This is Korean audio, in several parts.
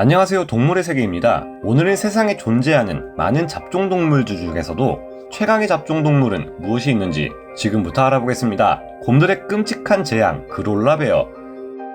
안녕하세요 동물의 세계입니다. 오늘은 세상에 존재하는 많은 잡종동물들 중에서도 최강의 잡종동물은 무엇이 있는지 지금부터 알아보겠습니다. 곰들의 끔찍한 재앙 그롤라베어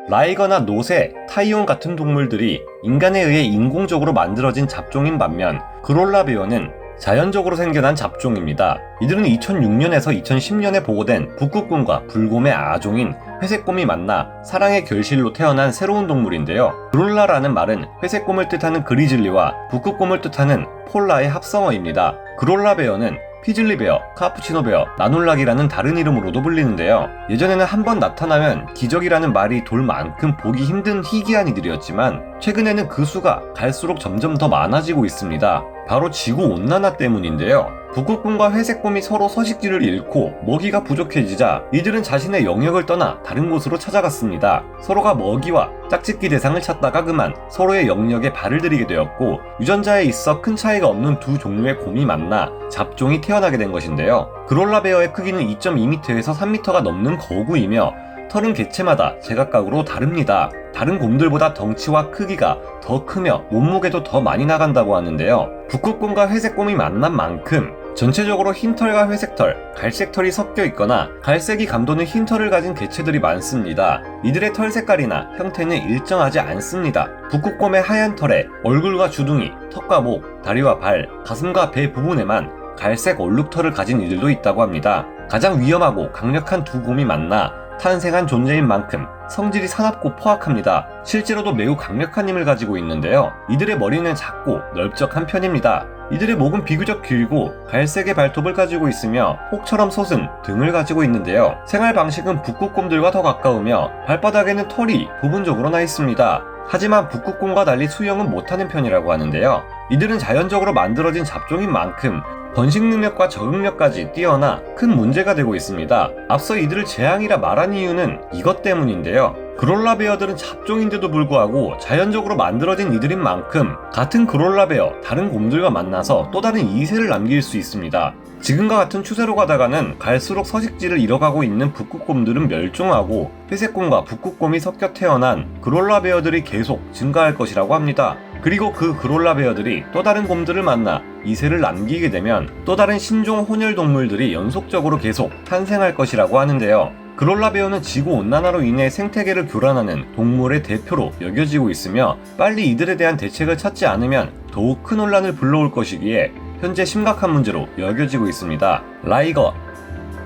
라이거나 노새, 타이온 같은 동물들이 인간에 의해 인공적으로 만들어진 잡종인 반면 그롤라베어는 자연적으로 생겨난 잡종입니다. 이들은 2006년에서 2010년에 보고된 북극곰과 불곰의 아종인 회색곰이 만나 사랑의 결실로 태어난 새로운 동물인데요. 그롤라라는 말은 회색곰을 뜻하는 그리즐리와 북극곰을 뜻하는 폴라의 합성어입니다. 그롤라 베어는 피즐리 베어, 카푸치노 베어, 나놀락이라는 다른 이름으로도 불리는데요. 예전에는 한 번 나타나면 기적이라는 말이 돌 만큼 보기 힘든 희귀한 이들이었지만 최근에는 그 수가 갈수록 점점 더 많아지고 있습니다. 바로 지구 온난화 때문인데요. 북극곰과 회색곰이 서로 서식지를 잃고 먹이가 부족해지자 이들은 자신의 영역을 떠나 다른 곳으로 찾아갔습니다. 서로가 먹이와 짝짓기 대상을 찾다가 그만 서로의 영역에 발을 들이게 되었고 유전자에 있어 큰 차이가 없는 두 종류의 곰이 만나 잡종이 태어나게 된 것인데요. 그롤라베어의 크기는 2.2m에서 3m가 넘는 거구이며 털은 개체마다 제각각으로 다릅니다. 다른 곰들보다 덩치와 크기가 더 크며 몸무게도 더 많이 나간다고 하는데요. 북극곰과 회색곰이 만난 만큼 전체적으로 흰털과 회색털, 갈색털이 섞여 있거나 갈색이 감도는 흰털을 가진 개체들이 많습니다. 이들의 털 색깔이나 형태는 일정하지 않습니다. 북극곰의 하얀 털에 얼굴과 주둥이, 턱과 목, 다리와 발, 가슴과 배 부분에만 갈색 얼룩털을 가진 이들도 있다고 합니다. 가장 위험하고 강력한 두 곰이 만나 탄생한 존재인 만큼 성질이 사납고 포악합니다. 실제로도 매우 강력한 힘을 가지고 있는데요. 이들의 머리는 작고 넓적한 편입니다. 이들의 목은 비교적 길고 갈색의 발톱을 가지고 있으며 혹처럼 솟은 등을 가지고 있는데요. 생활 방식은 북극곰들과 더 가까우며 발바닥에는 털이 부분적으로 나 있습니다. 하지만 북극곰과 달리 수영은 못하는 편이라고 하는데요. 이들은 자연적으로 만들어진 잡종인 만큼 번식 능력과 적응력까지 뛰어나 큰 문제가 되고 있습니다. 앞서 이들을 재앙이라 말한 이유는 이것 때문인데요. 그롤라베어들은 잡종인데도 불구하고 자연적으로 만들어진 이들인 만큼 같은 그롤라베어 다른 곰들과 만나서 또 다른 이세를 남길 수 있습니다. 지금과 같은 추세로 가다가는 갈수록 서식지를 잃어가고 있는 북극곰들은 멸종하고 회색곰과 북극곰이 섞여 태어난 그롤라베어들이 계속 증가할 것이라고 합니다. 그리고 그 그롤라 베어들이 또 다른 곰들을 만나 이세를 남기게 되면 또 다른 신종 혼혈 동물들이 연속적으로 계속 탄생할 것이라고 하는데요. 그롤라 베어는 지구 온난화로 인해 생태계를 교란하는 동물의 대표로 여겨지고 있으며 빨리 이들에 대한 대책을 찾지 않으면 더욱 큰 혼란을 불러올 것이기에 현재 심각한 문제로 여겨지고 있습니다. 라이거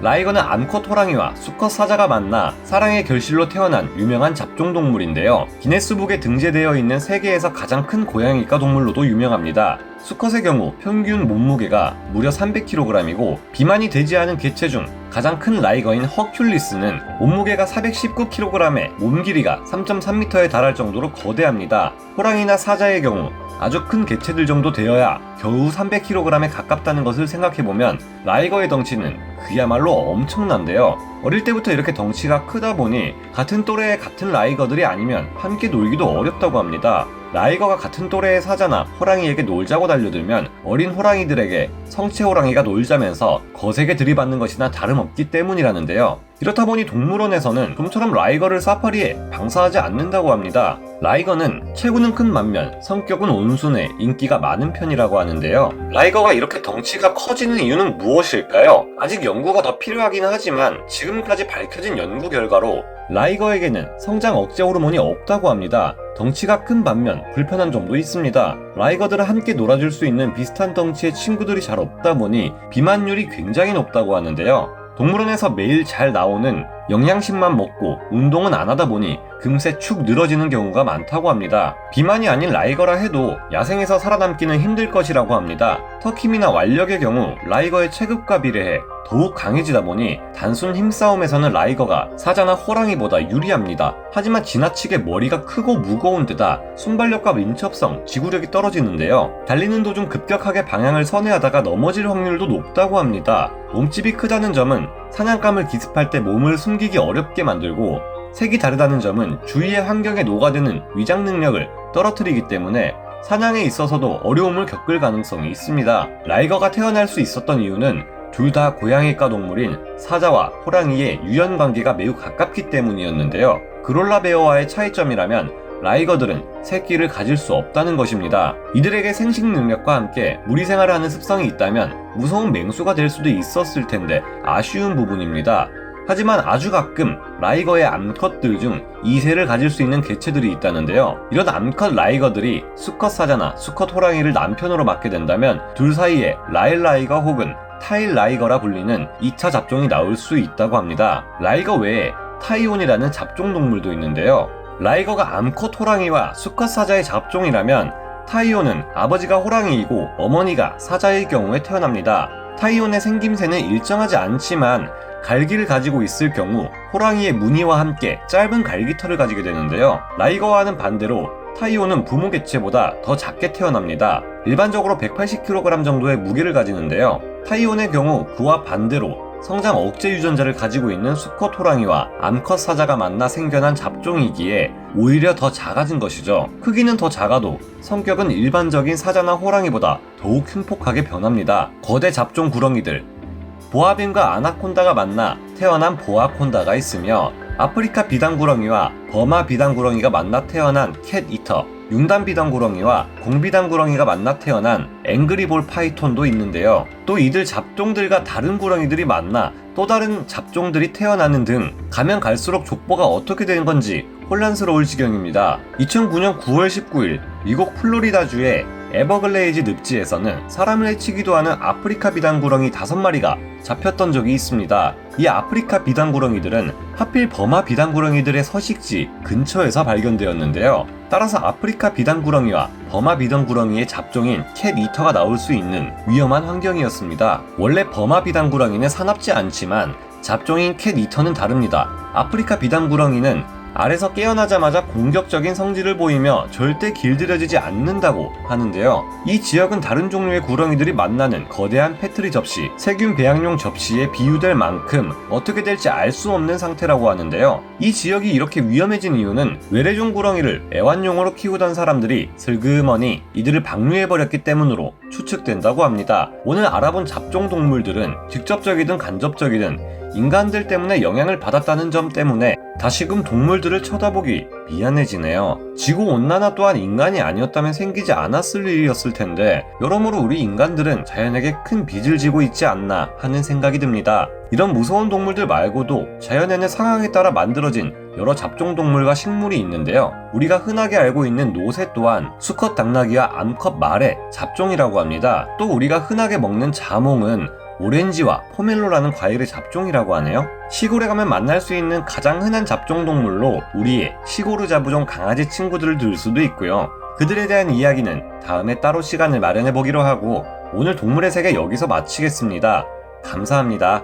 라이거는 암컷 호랑이와 수컷 사자가 만나 사랑의 결실로 태어난 유명한 잡종 동물인데요. 기네스북에 등재되어 있는 세계에서 가장 큰 고양이과 동물로도 유명합니다. 수컷의 경우 평균 몸무게가 무려 300kg이고 비만이 되지 않은 개체 중 가장 큰 라이거인 허큘리스는 몸무게가 419kg에 몸 길이가 3.3m에 달할 정도로 거대합니다. 호랑이나 사자의 경우 아주 큰 개체들 정도 되어야 겨우 300kg에 가깝다는 것을 생각해보면 라이거의 덩치는 그야말로 엄청난데요. 어릴 때부터 이렇게 덩치가 크다 보니 같은 또래의 같은 라이거들이 아니면 함께 놀기도 어렵다고 합니다. 라이거가 같은 또래의 사자나 호랑이에게 놀자고 달려들면 어린 호랑이들에게 성체 호랑이가 놀자면서 거세게 들이받는 것이나 다름없기 때문이라는데요. 이렇다 보니 동물원에서는 좀처럼 라이거를 사파리에 방사하지 않는다고 합니다. 라이거는 체구는 큰 반면 성격은 온순해 인기가 많은 편이라고 하는데요. 라이거가 이렇게 덩치가 커지는 이유는 무엇일까요? 아직 연구가 더 필요하긴 하지만 지금까지 밝혀진 연구 결과로 라이거에게는 성장 억제 호르몬이 없다고 합니다. 덩치가 큰 반면 불편한 점도 있습니다. 라이거들은 함께 놀아줄 수 있는 비슷한 덩치의 친구들이 잘 없다 보니 비만율이 굉장히 높다고 하는데요. 동물원에서 매일 잘 나오는 영양식만 먹고 운동은 안 하다 보니 금세 축 늘어지는 경우가 많다고 합니다. 비만이 아닌 라이거라 해도 야생에서 살아남기는 힘들 것이라고 합니다. 터킴이나 완력의 경우 라이거의 체급과 비례해 더욱 강해지다 보니 단순 힘싸움에서는 라이거가 사자나 호랑이보다 유리합니다. 하지만 지나치게 머리가 크고 무거운 데다 순발력과 민첩성, 지구력이 떨어지는데요. 달리는 도중 급격하게 방향을 선회하다가 넘어질 확률도 높다고 합니다. 몸집이 크다는 점은 사냥감을 기습할 때 몸을 숨기기 어렵게 만들고 색이 다르다는 점은 주위의 환경에 녹아드는 위장 능력을 떨어뜨리기 때문에 사냥에 있어서도 어려움을 겪을 가능성이 있습니다. 라이거가 태어날 수 있었던 이유는 둘 다 고양이과 동물인 사자와 호랑이의 유연 관계가 매우 가깝기 때문이었는데요. 그롤라 베어와의 차이점이라면 라이거들은 새끼를 가질 수 없다는 것입니다. 이들에게 생식 능력과 함께 무리 생활을 하는 습성이 있다면 무서운 맹수가 될 수도 있었을 텐데 아쉬운 부분입니다. 하지만 아주 가끔 라이거의 암컷들 중 2세를 가질 수 있는 개체들이 있다는데요. 이런 암컷 라이거들이 수컷 사자나 수컷 호랑이를 남편으로 맡게 된다면 둘 사이에 라일 라이거 혹은 타일 라이거라 불리는 2차 잡종이 나올 수 있다고 합니다. 라이거 외에 타이온이라는 잡종 동물도 있는데요. 라이거가 암컷 호랑이와 수컷 사자의 잡종이라면 타이온은 아버지가 호랑이이고 어머니가 사자의 경우에 태어납니다. 타이온의 생김새는 일정하지 않지만 갈기를 가지고 있을 경우 호랑이의 무늬와 함께 짧은 갈기털을 가지게 되는데요. 라이거와는 반대로 타이온은 부모 개체보다 더 작게 태어납니다. 일반적으로 180kg 정도의 무게를 가지는데요. 타이온의 경우 그와 반대로 성장 억제 유전자를 가지고 있는 수컷 호랑이와 암컷 사자가 만나 생겨난 잡종이기에 오히려 더 작아진 것이죠. 크기는 더 작아도 성격은 일반적인 사자나 호랑이보다 더욱 흉폭하게 변합니다. 거대 잡종 구렁이들, 보아뱀과 아나콘다가 만나 태어난 보아콘다가 있으며 아프리카 비단구렁이와 버마 비단구렁이가 만나 태어난 캣 이터, 융단 비단구렁이와 공비단구렁이가 만나 태어난 앵그리볼 파이톤도 있는데요. 또 이들 잡종들과 다른 구렁이들이 만나 또 다른 잡종들이 태어나는 등 가면 갈수록 족보가 어떻게 되는 건지 혼란스러울 지경입니다. 2009년 9월 19일 미국 플로리다주의 에버글레이즈 늪지에서는 사람을 해치기도 하는 아프리카 비단구렁이 5마리가 잡혔던 적이 있습니다. 이 아프리카 비단구렁이들은 하필 버마 비단구렁이들의 서식지 근처에서 발견되었는데요. 따라서 아프리카 비단구렁이와 버마 비단구렁이의 잡종인 캣 이터가 나올 수 있는 위험한 환경이었습니다. 원래 버마 비단구렁이는 사납지 않지만 잡종인 캣 이터는 다릅니다. 아프리카 비단구렁이는 알에서 깨어나자마자 공격적인 성질을 보이며 절대 길들여지지 않는다고 하는데요. 이 지역은 다른 종류의 구렁이들이 만나는 거대한 패트리 접시, 세균 배양용 접시에 비유될 만큼 어떻게 될지 알 수 없는 상태라고 하는데요. 이 지역이 이렇게 위험해진 이유는 외래종 구렁이를 애완용으로 키우던 사람들이 슬그머니 이들을 방류해버렸기 때문으로 추측된다고 합니다. 오늘 알아본 잡종 동물들은 직접적이든 간접적이든 인간들 때문에 영향을 받았다는 점 때문에 다시금 동물들을 쳐다보기 미안해지네요. 지구 온난화 또한 인간이 아니었다면 생기지 않았을 일이었을 텐데 여러모로 우리 인간들은 자연에게 큰 빚을 지고 있지 않나 하는 생각이 듭니다. 이런 무서운 동물들 말고도 자연에는 상황에 따라 만들어진 여러 잡종 동물과 식물이 있는데요. 우리가 흔하게 알고 있는 노새 또한 수컷 당나귀와 암컷 말의 잡종이라고 합니다. 또 우리가 흔하게 먹는 자몽은 오렌지와 포멜로라는 과일의 잡종이라고 하네요. 시골에 가면 만날 수 있는 가장 흔한 잡종 동물로 우리의 시고르 자부종 강아지 친구들을 들 수도 있고요. 그들에 대한 이야기는 다음에 따로 시간을 마련해 보기로 하고 오늘 동물의 세계 여기서 마치겠습니다. 감사합니다.